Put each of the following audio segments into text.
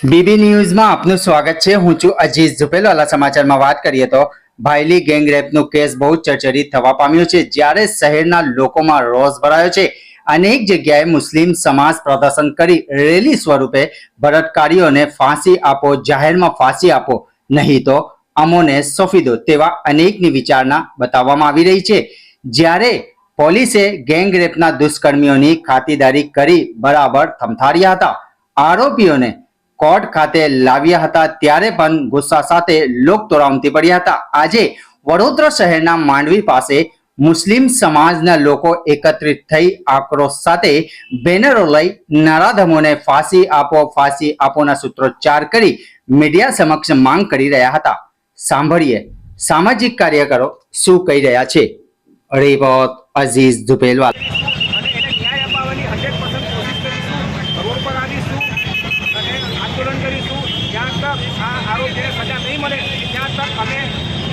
BB ન્યૂઝમાં આપનું સ્વાગત છે. હું છું અજીઝ ઝુપેલવાલા સમાચારમાં વાત કરીએ તો ભાયલી ગેંગ રેપનો કેસ બહુ ચર્ચરિત થવા પામ્યો છે. જ્યારે શહેરના લોકોમાં રોષ ભરાયો છે, અનેક જગ્યાએ મુસ્લિમ સમાજ પ્રદર્શન કરી રેલી સ્વરૂપે બળાત્કારીઓને ફાંસી આપો, જાહેરમાં ફાંસી આપો, નહીં તો અમોને સોંપી દો તેવા અનેકની વિચારણા બતાવવામાં આવી રહી છે. જ્યારે પોલીસે ગેંગ રેપના દુષ્કર્મીઓની ખાતીદારી કરી બરાબર થમથાર્યા હતા, આરોપીઓને કોર્ટ ખાતે લાવ્યા હતા ત્યારે પણ ગુસ્સા સાથે લોક ઉમટી પડ્યા હતા. આજે વડોદરા શહેરના માંડવી પાસે મુસ્લિમ સમાજના લોકો એકત્રિત થઈ આક્રોશ સાથે બેનરો લઈ નરાધમોને ફાંસી આપો, ફાંસી આપોના સૂત્રોચ્ચાર કરી મીડિયા સમક્ષ માંગ કરી રહ્યા હતા. સાંભળીએ સામાજિક કાર્યકરો શું કહી રહ્યા છે. રિપોર્ટ અઝીઝ ધુપેલવાલ અને એને ન્યાય અપાવવાની હંડ્રેડ પર્સન્ટ કોશિશ કરીશું રોડ પર આવીશું અને આંદોલન કરીશું જ્યાં તક આ આરોપીને સજા નહીં મળે તક અમે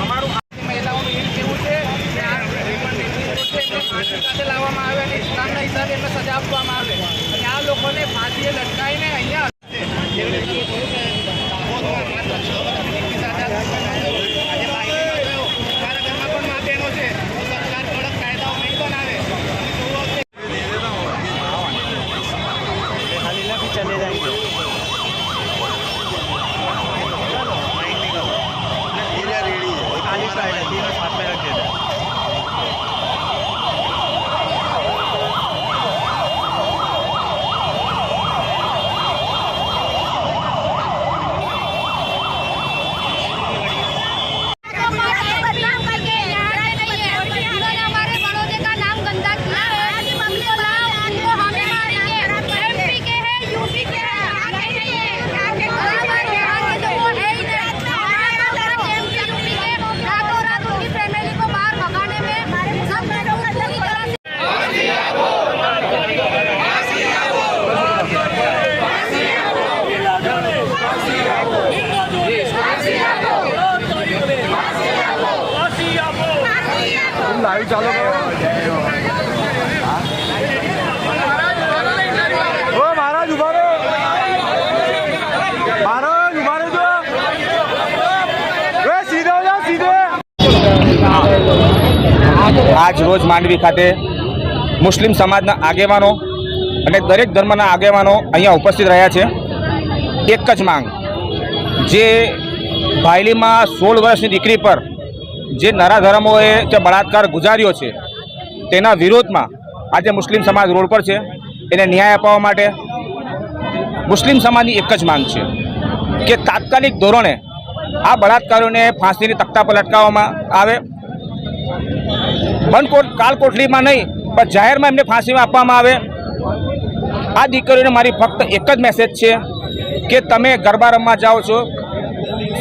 અમારું ઓ, મહારાજ, ઊભા રહો. મહારાજ, ઊભા રહેજો. એ, સીધો જાઓ સીધે. આજ રોજ માંડવી ખાતે મુસ્લિમ સમાજના આગેવાનો અને દરેક ધર્મના આગેવાનો અહીંયા ઉપસ્થિત રહ્યા છે. એક જ માંગ. જે ભાયલીમાં સોળ વર્ષની દીકરી પર જે નરાધર્મોએ જે બળાત્કાર ગુજાર્યો છે, તેના વિરોધમાં આજે મુસ્લિમ સમાજ રોડ પર છે. એને ન્યાય અપાવવા માટે મુસ્લિમ સમાજની એક જ માંગ છે કે તાત્કાલિક ધોરણે આ બળાત્કારોને ફાંસીની તખ્તા પર લટકાવવામાં આવે. બંધકોટ કાલકોટલીમાં નહીં, પણ જાહેરમાં એમને ફાંસીમાં આપવામાં આવે. આ દીકરીઓને મારી ફક્ત એક જ મેસેજ છે કે તમે ગરબા રમવા જાઓ છો.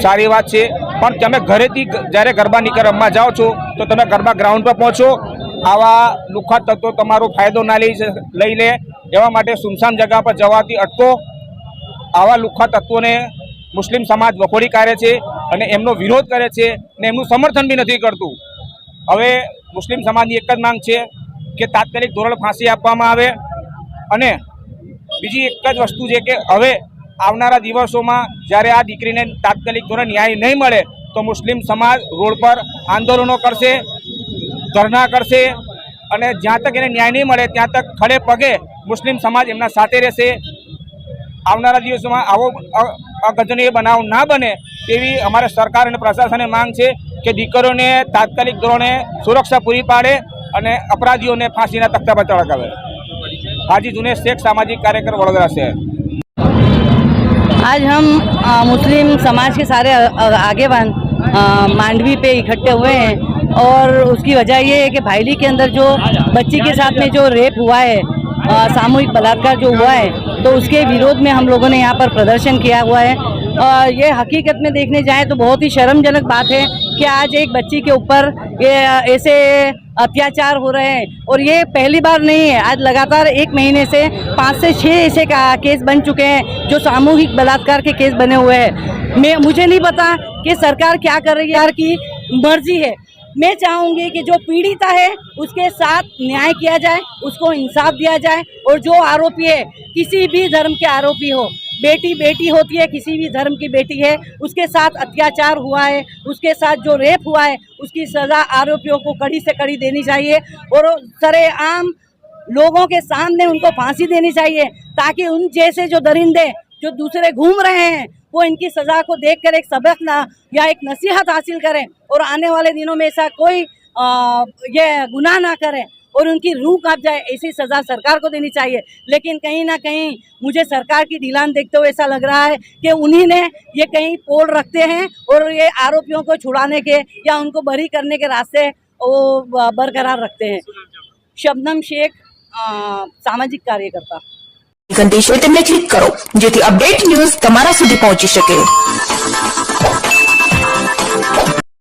સારી વાત છે. પણ તમે ઘરેથી જ્યારે ગરબા નીકળ રમવા જાઓ છો, તો તમે ગરબા ગ્રાઉન્ડ પર પહોંચો. આવા લુખા તત્વો તમારો ફાયદો ના લઈ લઈ લે. એવા માટે સુમસામ જગા પર જવાથી અટકો. આવા લુખ્ખા તત્વોને મુસ્લિમ સમાજ વખોડી કાઢે છે અને એમનો વિરોધ કરે છે ને એમનું સમર્થન બી નથી કરતું. હવે મુસ્લિમ સમાજની એક જ માંગ છે કે તાત્કાલિક ધોરણ ફાંસી આપવામાં આવે. અને બીજી એક જ વસ્તુ છે કે હવે આવનારા દિવસોમાં જ્યારે આ દીકરીને તાત્કાલિક ધોરણ ન્યાય નહીં મળે તો મુસ્લિમ સમાજ રોડ પર આંદોલનો કરશે ધરણા કરશે અને જ્યાં તક એને ન્યાય નહીં મળે ત્યાં તક ખડે પગે મુસ્લિમ સમાજ એમના સાથે રહેશે આવનારા દિવસોમાં આવો અ- અગજનીય બનાવ ના બને તેવી અમારે સરકાર અને પ્રશાસને માંગ છે કે દીકરીઓને તાત્કાલિક ધોરણે સુરક્ષા પૂરી પાડે અને અપરાધીઓને ફાંસીના તખ્તા પર ચડકાવે હાજી જુનેશ શેખ સામાજિક કાર્યકર વડોદરા શહેર आज हम अ, मुस्लिम समाज के सारे अ, अ, आगेवान अ, मांडवी पे इकट्ठे हुए हैं और उसकी वजह ये है कि भाईली के अंदर जो बच्ची के साथ में जो रेप हुआ है सामूहिक बलात्कार जो हुआ है तो उसके विरोध में हम लोगों ने यहाँ पर प्रदर्शन किया हुआ है। और ये हकीकत में देखने जाए तो बहुत ही शर्मजनक बात है कि आज एक बच्ची के ऊपर ये ऐसे अत्याचार हो रहे हैं और ये पहली बार नहीं है। आज लगातार एक महीने से पाँच से छः ऐसे केस बन चुके हैं, जो सामूहिक बलात्कार के केस बने हुए हैं। मैं, मुझे नहीं पता कि सरकार क्या कर रही है, यार की मर्ज़ी है। मैं चाहूँगी कि जो पीड़िता है, उसके साथ न्याय किया जाए, उसको इंसाफ दिया जाए और जो आरोपी है, किसी भी धर्म के आरोपी हो बेटी बेटी होती है किसी भी धर्म की बेटी है उसके साथ अत्याचार हुआ है उसके साथ जो रेप हुआ है उसकी सजा आरोपियों को कड़ी से कड़ी देनी चाहिए और सरेआम लोगों के सामने उनको फांसी देनी चाहिए ताकि उन जैसे जो दरिंदे जो दूसरे घूम रहे हैं वो इनकी सजा को देखकर एक सबक ना या एक नसीहत हासिल करें और आने वाले दिनों में ऐसा कोई आ, ये गुनाह ना करें। और उनकी रूह कांप जाए ऐसी सजा सरकार को देनी चाहिए लेकिन कहीं ना कहीं मुझे सरकार की ढीलान देखते हुए ऐसा लग रहा है कि उन्हीं ने ये कहीं पोल रखते हैं और ये आरोपियों को छुड़ाने के या उनको बरी करने के रास्ते वो बरकरार रखते हैं શબનમ શેખ અ, સામાજિક કાર્યકર્તા ઘંટી છે તેમને ક્લિક કરો જેથી અપડેટ ન્યૂઝ તમારા સુધી પહોંચી શકે